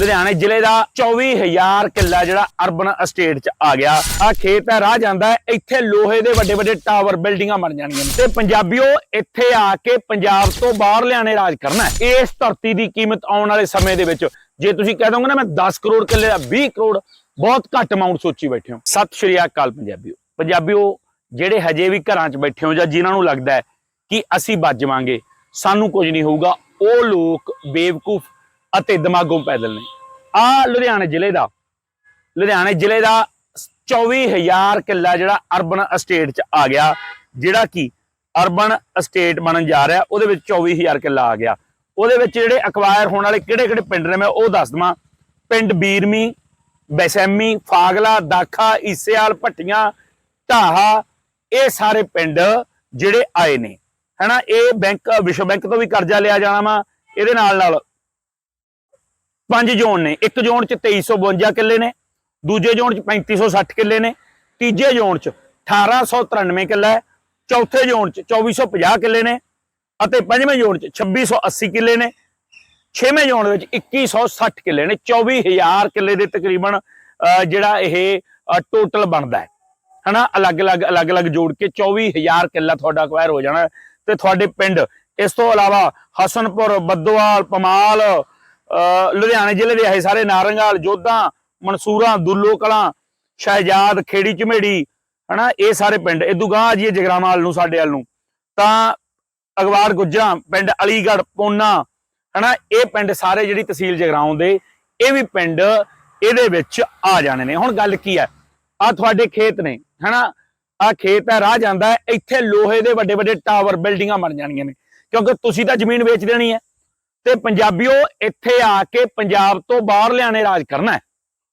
ਲੁਧਿਆਣੇ ਜ਼ਿਲ੍ਹੇ ਦਾ 24000 ਕਿੱਲਾ ਜਿਹੜਾ ਅਰਬਨ ਅਸਟੇਟ ਚ ਆ ਗਿਆ। ਆ ਖੇਤ ਹੈ ਰਾਹ ਜਾਂਦਾ ਇੱਥੇ ਲੋਹੇ ਦੇ ਵੱਡੇ ਵੱਡੇ ਟਾਵਰ ਬਿਲਡਿੰਗਾਂ ਬਣ ਜਾਣਗੀਆਂ ਤੇ ਪੰਜਾਬੀਓ, ਇੱਥੇ ਆ ਕੇ ਪੰਜਾਬ ਤੋਂ ਬਾਹਰ ਲਿਆਣੇ ਰਾਜ ਕਰਨਾ ਇਸ ਧਰਤੀ ਦੀ ਕੀਮਤ ਆਉਣ ਵਾਲੇ ਸਮੇਂ ਦੇ ਵਿੱਚ, ਜੇ ਤੁਸੀਂ ਕਹਿ ਦੋਗੇ ਨਾ, ਮੈਂ 10 ਕਰੋੜ ਕਿੱਲੇ ਦਾ 20 ਕਰੋੜ ਬਹੁਤ ਘੱਟ ਅਮਾਉਂਟ ਸੋਚੀ ਬੈਠੇ ਹੋ। ਸਤਿ ਸ਼੍ਰੀ ਅਕਾਲ ਪੰਜਾਬੀਓ। ਪੰਜਾਬੀਓ, ਜਿਹੜੇ ਹਜੇ ਵੀ ਘਰਾਂ 'ਚ ਬੈਠੇ ਹੋ ਜਾਂ ਜਿਨ੍ਹਾਂ ਨੂੰ ਲੱਗਦਾ ਹੈ ਕਿ ਅਸੀਂ ਬਚ ਜਾਵਾਂਗੇ, ਸਾਨੂੰ ਕੁਝ ਨਹੀਂ ਹੋਊਗਾ। ਉਹ ਲੋਕ ਬੇਵਕੂਫ ਅਤੇ ਦਿਮਾਗੋਂ ਪੈਦਲ ਨੇ ਆ ਲੁਧਿਆਣੇ ਜ਼ਿਲ੍ਹੇ ਦਾ, ਲੁਧਿਆਣੇ ਜ਼ਿਲ੍ਹੇ ਦਾ 24000 ਕਿੱਲਾ ਜਿਹੜਾ ਅਰਬਨ ਅਸਟੇਟ ਚ ਆ ਗਿਆ, ਜਿਹੜਾ ਕਿ ਅਰਬਨ ਅਸਟੇਟ ਬਣਨ ਜਾ ਰਿਹਾ, ਉਹਦੇ ਵਿੱਚ 24000 ਕਿੱਲਾ ਆ ਗਿਆ। ਉਹਦੇ ਵਿੱਚ ਜਿਹੜੇ ਅਕਵਾਇਰ ਹੋਣ ਵਾਲੇ ਕਿਹੜੇ ਕਿਹੜੇ ਪਿੰਡ ਨੇ, ਮੈਂ ਉਹ ਦੱਸ ਦਵਾਂ। ਪਿੰਡ ਬੀਰਮੀ, ਬੈਸੈਮੀ, ਫਾਗਲਾ, ਦਾਖਾ ਈਸੇਵਾਲ ਭੱਟੀਆਂ, ਢਾਹਾ, ਇਹ ਸਾਰੇ ਪਿੰਡ ਜਿਹੜੇ ਆਏ ਨੇ। ਹਨਾ, ਇਹ ਬੈਂਕ, ਵਿਸ਼ਵ ਬੈਂਕ ਤੋਂ ਵੀ ਕਰਜ਼ਾ ਲਿਆ ਜਾਣਾ ਵਾ, ਇਹਦੇ ਨਾਲ ਨਾਲ ਪੰਜ ਜ਼ੋਨ ਨੇ। ਇੱਕ ਜ਼ੋਨ ਚ 2352 ਕਿੱਲੇ ਨੇ ਦੂਜੇ ਜ਼ੋਨ ਚ 3560 ਕਿੱਲੇ ਨੇ ਤੀਜੇ ਜ਼ੋਨ ਚ 1893 ਕਿੱਲਾ ਹੈ ਚੌਥੇ ਜ਼ੋਨ ਚ 2450 ਕਿੱਲੇ ਨੇ ਅਤੇ ਪੰਜਵੇਂ ਜ਼ੋਨ ਚ 2680 ਕਿੱਲੇ ਨੇ। ਛੇਵੇਂ ਜ਼ੋਨ ਵਿੱਚ 2160 ਕਿੱਲੇ ਨੇ 24000 ਕਿੱਲੇ ਦੇ ਤਕਰੀਬਨ ਅਹ, ਜਿਹੜਾ ਇਹ ਟੋਟਲ ਬਣਦਾ ਹੈ। ਹਨਾ? ਅਲੱਗ-ਅਲੱਗ ਅਲੱਗ-ਅਲੱਗ ਜੋੜ ਕੇ 24000 ਕਿੱਲਾ ਤੁਹਾਡਾ ਅਕਵਾਇਰ ਹੋ ਜਾਣਾ ਹੈ। ਤੇ ਤੁਹਾਡੇ ਪਿੰਡ ਇਸ ਤੋਂ ਇਲਾਵਾ ਹਸਨਪੁਰ ਬੱਦੋਵਾਲ ਪਮਾਲ ਲੁਧਿਆਣੇ ਜ਼ਿਲ੍ਹੇ ਦੇ ਇਹ ਸਾਰੇ ਨਾਰੰਗਾਲ, ਜੋਧਾਂ, ਮਨਸੂਰਾ ਦੁੱਲੋ ਕਲਾਂ ਸ਼ਹਿਜਾਦ, ਖੇੜੀ ਝਮੇੜੀ, ਹਨਾ, ਇਹ ਸਾਰੇ ਪਿੰਡ। ਇਦੋਂ ਗਾਂ ਜੀ ਜਗਰਾਵਾਂ ਵਾਲ ਨੂੰ, ਸਾਡੇ ਵੱਲ ਨੂੰ। ਤਾਂ ਅਗਵਾਰ ਗੁੱਜਰਾਂ ਪਿੰਡ ਅਲੀਗੜ੍ਹ, ਪੋਨਾ, ਹਨਾ, ਇਹ ਪਿੰਡ ਸਾਰੇ ਜਿਹੜੀ ਤਹਿਸੀਲ ਜਗਰਾਉਂ ਦੇ, ਇਹ ਵੀ ਪਿੰਡ ਇਹਦੇ ਵਿੱਚ ਆ ਜਾਣੇ ਨੇ। ਹੁਣ ਗੱਲ ਕੀ ਹੈ? ਆ ਤੁਹਾਡੇ ਖੇਤ ਨੇ, ਹਨਾ, ਆ ਖੇਤ ਹੈ, ਰਾਹ ਜਾਂਦਾ ਇੱਥੇ ਲੋਹੇ ਦੇ ਵੱਡੇ ਵੱਡੇ ਟਾਵਰ ਬਿਲਡਿੰਗਾਂ ਬਣ ਜਾਣੀਆਂ ਨੇ। ਕਿਉਂਕਿ ਤੁਸੀਂ ਤਾਂ ਜ਼ਮੀਨ ਵੇਚ ਦੇਣੀ ਹੈ। ਤੇ ਪੰਜਾਬੀਓ ਇੱਥੇ ਆ ਕੇ ਪੰਜਾਬ ਤੋਂ ਬਾਹਰ ਲਿਆਣੇ ਰਾਜ ਕਰਨਾ ਹੈ।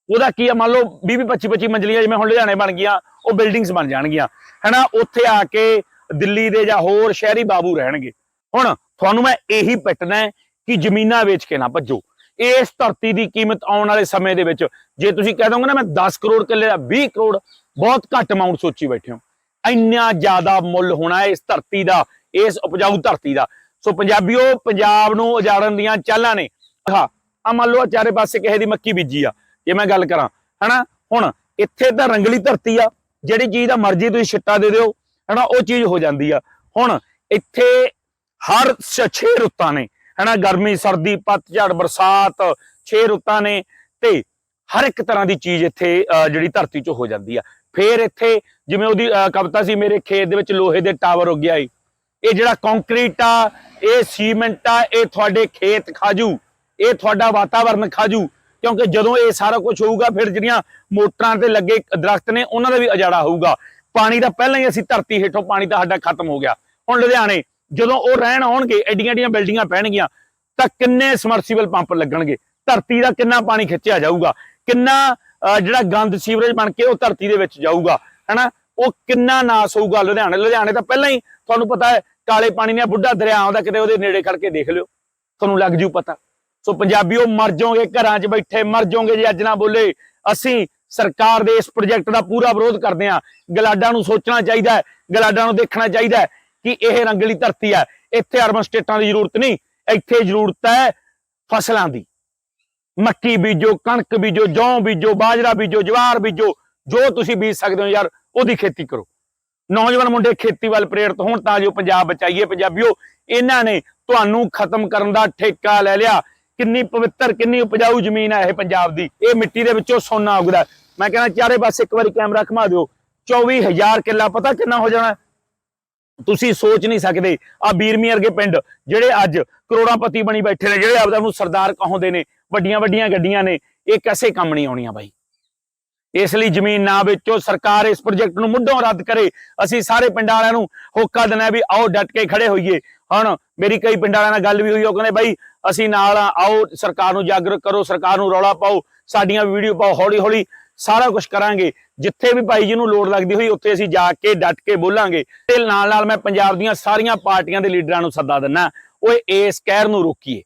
ਉਹਦਾ ਕੀ ਆ? ਮੰਨ ਲਓ 20 25 25 ਮੰਜ਼ਲੀਆਂ ਜਿਵੇਂ ਹੁਣ ਲੁਧਿਆਣੇ ਬਣ ਗਈਆਂ, ਉਹ ਬਿਲਡਿੰਗਸ ਬਣ ਜਾਣਗੀਆਂ। ਹੈਨਾ? ਉੱਥੇ ਆ ਕੇ ਦਿੱਲੀ ਦੇ ਜਾਂ ਹੋਰ ਸ਼ਹਿਰੀ ਬਾਬੂ ਰਹਿਣਗੇ। ਹੁਣ ਤੁਹਾਨੂੰ ਮੈਂ ਇਹੀ ਪਿੱਟਣਾ ਹੈ ਕਿ ਜ਼ਮੀਨਾਂ ਵੇਚ ਕੇ ਨਾ ਭੱਜੋ। ਇਸ ਧਰਤੀ ਦੀ ਕੀਮਤ ਆਉਣ ਵਾਲੇ ਸਮੇਂ ਦੇ ਵਿੱਚ ਜੇ ਤੁਸੀਂ ਕਹਿ ਦੋਗੇ ਨਾ, ਮੈਂ 10 ਕਰੋੜ ਕਿੱਲੇ ਦਾ 20 ਕਰੋੜ ਬਹੁਤ ਘੱਟ ਅਮਾਉਂਟ ਸੋਚੀ ਬੈਠੇ ਹੋ। ਇੰਨਾ ਜ਼ਿਆਦਾ ਮੁੱਲ ਹੋਣਾ ਹੈ ਇਸ ਧਰਤੀ ਦਾ, ਇਸ ਉਪਜਾਊ ਧਰਤੀ ਦਾ। ਸੋ ਪੰਜਾਬੀਓ, ਪੰਜਾਬ ਨੂੰ ਉਜਾੜਨ ਦੀਆਂ ਚਾਲਾਂ ਨੇ। ਹਾਂ ਆ ਮੰਨ ਲਓ ਆਹ ਚਾਰੇ ਪਾਸੇ ਕਿਸੇ ਦੀ ਮੱਕੀ ਬੀਜੀ ਆ, ਜੇ ਮੈਂ ਗੱਲ ਕਰਾਂ, ਹਨਾ? ਹੁਣ ਇੱਥੇ ਤਾਂ ਰੰਗਲੀ ਧਰਤੀ ਆ, ਜਿਹੜੀ ਚੀਜ਼ ਦਾ ਮਰਜ਼ੀ ਤੁਸੀਂ ਛਿੱਟਾ ਦੇ ਦਿਓ, ਹਨਾ? ਉਹ ਚੀਜ਼ ਹੋ ਜਾਂਦੀ ਆ। ਹੁਣ ਇੱਥੇ ਹਰ ਛੇ ਰੁੱਤਾਂ ਨੇ, ਹਨਾ? ਗਰਮੀ, ਸਰਦੀ ਪਤਝੜ ਬਰਸਾਤ, ਛੇ ਰੁੱਤਾਂ ਨੇ, ਤੇ ਹਰ ਇੱਕ ਤਰ੍ਹਾਂ ਦੀ ਚੀਜ਼ ਇੱਥੇ ਜਿਹੜੀ ਧਰਤੀ 'ਚ ਹੋ ਜਾਂਦੀ ਆ। ਫੇਰ ਇੱਥੇ ਜਿਵੇਂ ਉਹਦੀ ਕਵਿਤਾ ਸੀ, ਮੇਰੇ ਖੇਤ ਦੇ ਵਿੱਚ ਲੋਹੇ ਦੇ ਟਾਵਰ ਉੱਗਿਆ ਗਿਆ ਈ ਇਹ ਜਿਹੜਾ ਕੰਕਰੀਟ ਆ ਇਹ ਸੀਮੈਂਟ ਆ ਇਹ ਤੁਹਾਡੇ ਖੇਤ ਖਾਜੂ ਇਹ ਤੁਹਾਡਾ ਵਾਤਾਵਰਨ ਖਾਜੂ ਕਿਉਂਕਿ ਜਦੋਂ ਇਹ ਸਾਰਾ ਕੁਝ ਹੋਊਗਾ ਫਿਰ ਜਿਹੜੀਆਂ ਮੋਟਰਾਂ ਤੇ ਲੱਗੇ ਦਰਖਤ ਨੇ ਉਹਨਾਂ ਦਾ ਵੀ ਉਜਾੜਾ ਹੋਊਗਾ। ਪਾਣੀ ਦਾ ਪਹਿਲਾਂ ਹੀ ਅਸੀਂ ਧਰਤੀ ਹੇਠੋਂ ਪਾਣੀ ਤਾਂ ਸਾਡਾ ਖਤਮ ਹੋ ਗਿਆ। ਹੁਣ ਲੁਧਿਆਣੇ ਜਦੋਂ ਉਹ ਰਹਿਣ ਆਉਣਗੇ ਐਡੀਆਂ ਐਡੀਆਂ ਬਿਲਡਿੰਗਾਂ ਪੈਣਗੀਆਂ ਤਾਂ ਕਿੰਨੇ ਸਮਰਸੀਬਲ ਪੰਪ ਲੱਗਣਗੇ? ਧਰਤੀ ਦਾ ਕਿੰਨਾ ਪਾਣੀ ਖਿੱਚਿਆ ਜਾਊਗਾ? ਕਿੰਨਾ ਅਹ, ਜਿਹੜਾ ਗੰਦ ਸੀਵਰੇਜ ਬਣ ਕੇ ਉਹ ਧਰਤੀ ਦੇ ਵਿੱਚ ਜਾਊਗਾ? ਹੈਨਾ? ਉਹ ਕਿੰਨਾ ਨਾਸ ਹੋਊਗਾ ਲੁਧਿਆਣੇ? ਲੁਧਿਆਣੇ ਤਾਂ ਪਹਿਲਾਂ ਹੀ ਤੁਹਾਨੂੰ ਪਤਾ ਹੈ ਕਾਲੇ ਪਾਣੀ ਨੇ ਬੁੱਢਾ ਦਰਿਆ ਆਉਂਦਾ ਕਿਤੇ ਉਹਦੇ ਨੇੜੇ ਖੜ ਕੇ ਦੇਖ ਲਿਓ। ਤੁਹਾਨੂੰ ਲੱਗ ਜੂ ਪਤਾ। ਸੋ ਪੰਜਾਬੀਓ, ਮਰ ਜਾਓਗੇ, ਘਰਾਂ 'ਚ ਬੈਠੇ, ਮਰ ਜਾਓਗੇ ਜੇ ਅੱਜ ਨਾ ਬੋਲੇ। ਅਸੀਂ ਸਰਕਾਰ ਦੇ ਇਸ ਪ੍ਰੋਜੈਕਟ ਦਾ ਪੂਰਾ ਵਿਰੋਧ ਕਰਦੇ ਹਾਂ। ਗਲਾਡਾਂ ਨੂੰ ਸੋਚਣਾ ਚਾਹੀਦਾ ਹੈ, ਗਲਾਡਾਂ ਨੂੰ ਦੇਖਣਾ ਚਾਹੀਦਾ ਕਿ ਇਹ ਰੰਗਲੀ ਧਰਤੀ ਹੈ। ਇੱਥੇ ਅਰਬਨ ਸਟੇਟਾਂ ਦੀ ਜ਼ਰੂਰਤ ਨਹੀਂ, ਇੱਥੇ ਜ਼ਰੂਰਤ ਹੈ ਫਸਲਾਂ ਦੀ। ਮੱਕੀ ਬੀਜੋ, ਕਣਕ ਬੀਜੋ, ਜੌਂ ਬੀਜੋ, ਬਾਜਰਾ ਬੀਜੋ, ਜਵਾਰ ਬੀਜੋ, ਜੋ ਤੁਸੀਂ ਬੀਜ ਸਕਦੇ ਹੋ ਯਾਰ, ਉਹਦੀ ਖੇਤੀ ਕਰੋ। ਨੌਜਵਾਨ ਮੁੰਡੇ ਖੇਤੀ ਵੱਲ ਪ੍ਰੇਰਿਤ ਹੋਣ ਤਾਂ ਜੋ ਪੰਜਾਬ ਬਚਾਈਏ। ਪੰਜਾਬੀਓ, ਇਹਨਾਂ ਨੇ ਤੁਹਾਨੂੰ ਖਤਮ ਕਰਨ ਦਾ ਠੇਕਾ ਲੈ ਲਿਆ। ਕਿੰਨੀ ਪਵਿੱਤਰ, ਕਿੰਨੀ ਉਪਜਾਊ ਜ਼ਮੀਨ ਹੈ ਇਹ ਪੰਜਾਬ ਦੀ। ਇਹ ਮਿੱਟੀ ਦੇ ਵਿੱਚੋਂ ਸੋਨਾ ਉਗਦਾ। ਮੈਂ ਕਹਿੰਦਾ ਚਾਰੇ ਪਾਸੇ ਇੱਕ ਵਾਰੀ ਕੈਮਰਾ ਘੁਮਾ ਦਿਓ। 24000 ਕਿੱਲਾ ਪਤਾ ਕਿੰਨਾ ਹੋ ਜਾਣਾ? ਤੁਸੀਂ ਸੋਚ ਨਹੀਂ ਸਕਦੇ। ਆ ਬੀਰਮੀ ਵਰਗੇ ਪਿੰਡ, ਜਿਹੜੇ ਅੱਜ ਕਰੋੜਾਪਤੀ ਬਣੀ ਬੈਠੇ ਨੇ, ਜਿਹੜੇ ਆਪਦਾ ਨੂੰ ਸਰਦਾਰ ਕਹਾਉਂਦੇ ਨੇ। ਵੱਡੀਆਂ ਵੱਡੀਆਂ ਗੱਡੀਆਂ ਨੇ। ਇਹ ਕਿਸੇ ਕੰਮ ਨਹੀਂ ਆਉਣੀਆਂ ਬਾਈ। ਇਸ ਲਈ ਜ਼ਮੀਨ ਨਾ ਵੇਚੋ, ਸਰਕਾਰ ਇਸ ਪ੍ਰੋਜੈਕਟ ਨੂੰ ਮੁੱਢੋਂ ਰੱਦ ਕਰੇ। ਅਸੀਂ ਸਾਰੇ ਪਿੰਡਾਂ ਵਾਲਿਆਂ ਨੂੰ ਹੋਕਾ ਦਿੰਦੇ ਵੀ ਆਓ ਡਟ ਕੇ ਖੜੇ ਹੋਈਏ। ਹੁਣ ਮੇਰੀ ਕਈ ਪਿੰਡਾਂ ਵਾਲਿਆਂ ਨਾਲ ਗੱਲ ਵੀ ਹੋਈ, ਉਹ ਕਹਿੰਦੇ, ਬਾਈ, ਅਸੀਂ ਨਾਲ ਆਓ, ਸਰਕਾਰ ਨੂੰ ਜਾਗਰੂਕ ਕਰੋ, ਸਰਕਾਰ ਨੂੰ ਰੌਲਾ ਪਾਓ, ਸਾਡੀਆਂ ਵੀਡੀਓ ਪਾਓ ਹੌਲੀ ਹੌਲੀ ਸਾਰਾ ਕੁਝ ਕਰਾਂਗੇ। ਜਿੱਥੇ ਵੀ ਭਾਈ ਜੀ ਨੂੰ ਲੋੜ ਲੱਗਦੀ ਹੋਈ, ਉੱਥੇ ਅਸੀਂ ਜਾ ਕੇ, ਡਟ ਕੇ ਬੋਲਾਂਗੇ। ਤੇ ਨਾਲ ਨਾਲ ਮੈਂ ਪੰਜਾਬ ਦੀਆਂ ਸਾਰੀਆਂ ਪਾਰਟੀਆਂ ਦੇ ਲੀਡਰਾਂ ਨੂੰ ਸੱਦਾ ਦਿੰਨਾ ਓਏ, ਇਸ ਕਹਿਰ ਨੂੰ ਰੋਕੀਏ।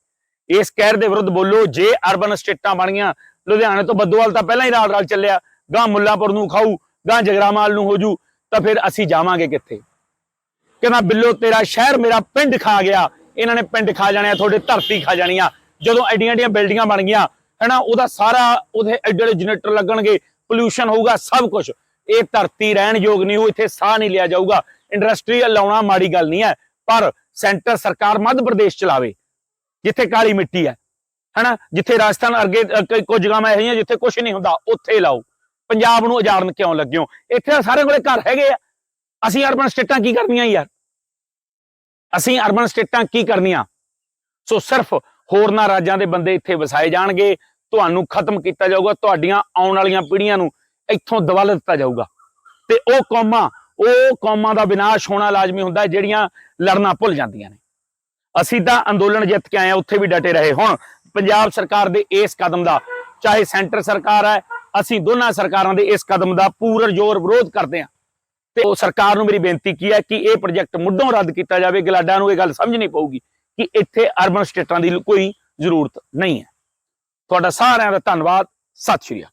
ਇਸ ਕਹਿਰ ਦੇ ਵਿਰੁੱਧ ਬੋਲੋ, ਜੇ ਅਰਬਨ ਸਟੇਟਾਂ ਬਣੀਆਂ ਲੁਧਿਆਣੇ ਤੋਂ ਬੱਦੋਵਾਲ ਤਾਂ ਪਹਿਲਾਂ ਹੀ ਰਾਲ ਰਾਲ ਚੱਲਿਆ। ਗਾਂ ਮੁੱਲਾਪੁਰ ਨੂੰ ਖਾਊ ਗਾਂ ਜਗਰਾਮਾਲ ਨੂੰ ਹੋਜੂ ਤਾਂ ਫਿਰ ਅਸੀਂ ਜਾਵਾਂਗੇ ਕਿੱਥੇ? ਕਹਿੰਦਾ ਬਿੱਲੋ ਤੇਰਾ ਸ਼ਹਿਰ ਮੇਰਾ ਪਿੰਡ ਖਾ ਗਿਆ। ਇਹਨਾਂ ਨੇ ਪਿੰਡ ਖਾ ਜਾਣਿਆ ਤੁਹਾਡੇ ਧਰਤੀ ਖਾ ਜਾਣੀਆਂ। ਜਦੋਂ ਐਡੀਆਂ ਐਡੀਆਂ ਬਿਲਡਿੰਗਾਂ ਬਣ ਗਈਆਂ ਹੈਨਾ ਉਹਦਾ ਸਾਰਾ ਉਹਦੇ ਐਡੇ ਐਡੇ ਜਨਰੇਟਰ ਲੱਗਣਗੇ ਪੋਲੂਸ਼ਨ ਹੋਊਗਾ ਸਭ ਕੁਝ ਇਹ ਧਰਤੀ ਰਹਿਣ ਯੋਗ ਨਹੀਂ ਉਹ ਇੱਥੇ ਸਾਹ ਨਹੀਂ ਲਿਆ ਜਾਊਗਾ। ਇੰਡਸਟਰੀ ਲਾਉਣਾ ਮਾੜੀ ਗੱਲ ਨਹੀਂ ਹੈ ਪਰ ਸੈਂਟਰ ਸਰਕਾਰ ਮੱਧ ਪ੍ਰਦੇਸ਼ ਚਲਾਵੇ ਜਿੱਥੇ ਕਾਲੀ ਮਿੱਟੀ ਹੈ ਹਨਾ ਜਿੱਥੇ ਰਾਜਸਥਾਨ ਅਰਗੇ ਅ, ਕਈ ਕੁਝ ਜਗ੍ਹਾਵਾਂ ਇਹੋ ਜਿਹੀਆਂ ਜਿੱਥੇ ਕੁਝ ਨਹੀਂ ਹੁੰਦਾ ਉੱਥੇ ਲਾਓ। ਪੰਜਾਬ ਨੂੰ ਉਜਾੜਨ ਕਿਉਂ ਲੱਗਿਓ? ਇੱਥੇ ਤਾਂ ਸਾਰੇ ਕੋਲੇ ਘਰ ਹੈਗੇ ਆ। ਅਸੀਂ ਅਰਬਨ ਸਟੇਟਾਂ ਕੀ ਕਰਨੀਆਂ ਯਾਰ? ਅਸੀਂ ਅਰਬਨ ਸਟੇਟਾਂ ਕੀ ਕਰਨੀਆਂ? ਸੋ ਸਿਰਫ ਹੋਰਨਾਂ ਰਾਜਾਂ ਦੇ ਬੰਦੇ ਇੱਥੇ ਵਸਾਏ ਜਾਣਗੇ, ਤੁਹਾਨੂੰ ਖਤਮ ਕੀਤਾ ਜਾਊਗਾ, ਤੁਹਾਡੀਆਂ ਆਉਣ ਵਾਲੀਆਂ ਪੀੜ੍ਹੀਆਂ ਨੂੰ ਇੱਥੋਂ ਦਵਲ ਦਿੱਤਾ ਜਾਊਗਾ। ਤੇ ਉਹ ਕੌਮਾਂ ਉਹ ਕੌਮਾਂ ਦਾ ਵਿਨਾਸ਼ ਹੋਣਾ ਲਾਜ਼ਮੀ ਹੁੰਦਾ ਜਿਹੜੀਆਂ ਲੜਨਾ ਭੁੱਲ ਜਾਂਦੀਆਂ ਨੇ। ਅਸੀਂ ਤਾਂ ਅੰਦੋਲਨ ਜਿੱਤ ਕੇ ਆਏ ਆ ਉੱਥੇ ਵੀ ਡਟੇ ਰਹੇ ਹੁਣ। ਪੰਜਾਬ ਸਰਕਾਰ ਦੇ ਇਸ ਕਦਮ ਦਾ, ਚਾਹੇ ਸੈਂਟਰ ਸਰਕਾਰ ਹੈ ਅਸੀਂ ਦੋਨਾਂ ਸਰਕਾਰਾਂ ਦੇ ਇਸ ਕਦਮ ਦਾ ਪੂਰਨ ਜ਼ੋਰ ਵਿਰੋਧ ਕਰਦੇ ਹਾਂ। ਤੇ ਉਹ ਸਰਕਾਰ ਨੂੰ ਮੇਰੀ ਬੇਨਤੀ ਕੀ ਹੈ ਕਿ ਇਹ ਪ੍ਰੋਜੈਕਟ ਮੁੱਢੋਂ ਰੱਦ ਕੀਤਾ ਜਾਵੇ। ਗਲਾਡਾ ਨੂੰ ਇਹ ਗੱਲ ਸਮਝਣੀ ਪਊਗੀ ਕਿ ਇੱਥੇ ਅਰਬਨ ਸਟੇਟਾਂ ਦੀ ਕੋਈ ਜ਼ਰੂਰਤ ਨਹੀਂ ਹੈ। ਤੁਹਾਡਾ ਸਾਰਿਆਂ ਦਾ ਧੰਨਵਾਦ। ਸਤਿ ਸ਼੍ਰੀ ਅਕਾਲ।